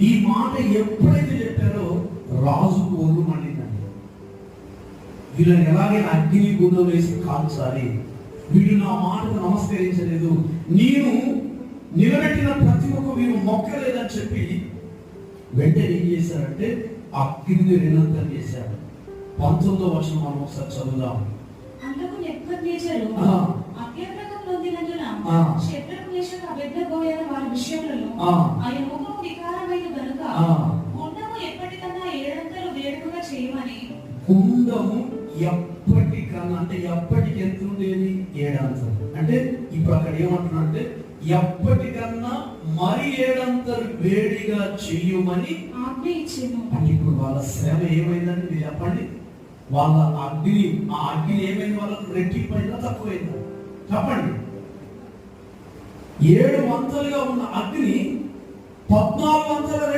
ఈ మాట ఎప్పుడైతే చెప్పారో రాజు కోరు మండిందండి. వీళ్ళని ఎలాగే అగ్ని గుండం వేసి కాల్చాలి. వీళ్ళు నా మాటకు నమస్కరించలేదు. నేను నిలబెట్టిన ప్రతి ఒక్క వీరు మొక్కలేదని చెప్పి వెంటనే ఏం చేశారంటే అగ్నిని నిరంతరం చేశారు. పంతొమ్మిదో వర్షం మనం ఒకసారి చదువుదాం. ఆ. గుండము ఎప్పటికన్నా ఏడంతలు వేడుకగా చేయమని. కుండము ఎప్పటికన్నా అంటే ఎప్పటికి ఎంత ఉండేది? ఏడంతలు. అంటే ఇప్పుడు అక్కడ ఏమంటున్నా అంటే ఎప్పటికన్నా మరి ఏడంతలు వేడిగా చెయ్యమని ఆజ్ఞ ఇచ్చెను. అంటే ఇప్పుడు వాళ్ళ శ్రమ ఏమైందండి మీరు చెప్పండి? వాళ్ళ అగ్ని ఆ అగ్ని ఏమైంది? వాళ్ళకు రెట్టింపైందా తక్కువైందా. చెప్పండి. ఏడు వంతలుగా ఉన్న అగ్ని పద్నాలుగు వందల